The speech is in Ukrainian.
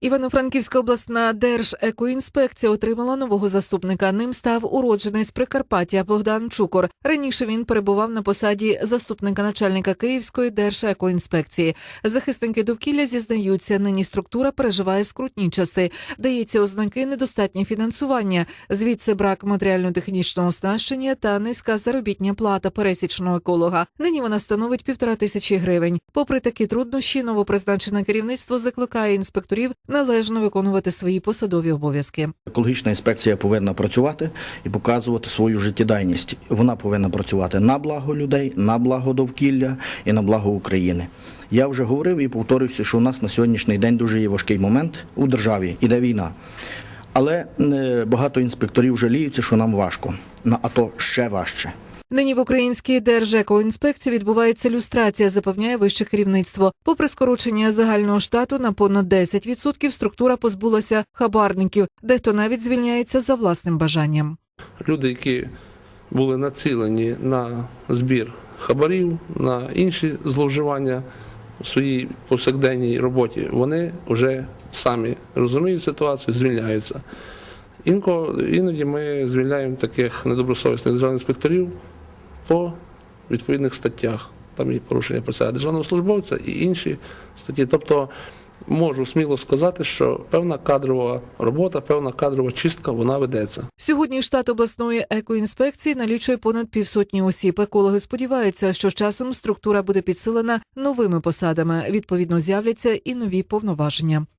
Івано-Франківська обласна держекоінспекція отримала нового заступника. Ним став уродженець Прикарпаття Богдан Чукор. Раніше він перебував на посаді заступника начальника Київської держекоінспекції. Захисники довкілля зізнаються, нині структура переживає скрутні часи. Дається ознаки недостатнє фінансування, звідси брак матеріально-технічного оснащення та низька заробітня плата пересічного еколога. Нині вона становить півтора тисячі гривень. Попри такі труднощі, новопризначене керівництво закликає інспекторів належно виконувати свої посадові обов'язки. Екологічна інспекція повинна працювати і показувати свою життєдайність. Вона повинна працювати на благо людей, на благо довкілля і на благо України. Я вже говорив і повторюся, що у нас на сьогоднішній день дуже є важкий момент у державі, іде війна. Але е, багато інспекторів жаліються, що нам важко. На АТО ще важче. Нині в українській держекоінспекції відбувається люстрація, запевняє вище керівництво. Попри скорочення загального штату на понад 10%, структура позбулася хабарників, дехто навіть звільняється за власним бажанням. люди, які були націлені на збір хабарів, на інші зловживання у своїй повсякденній роботі, вони вже самі розуміють ситуацію, звільняються. Інко, іноді ми звільняємо таких недобросовісних державних інспекторів по відповідних статтях. Там є порушення присяги державного службовця і інші статті. Тобто можу сміло сказати, що певна кадрова робота, певна кадрова чистка вона ведеться. Сьогодні штат обласної екоінспекції налічує понад півсотні осіб. Екологи сподіваються, що з часом структура буде підсилена новими посадами. Відповідно, з'являться і нові повноваження.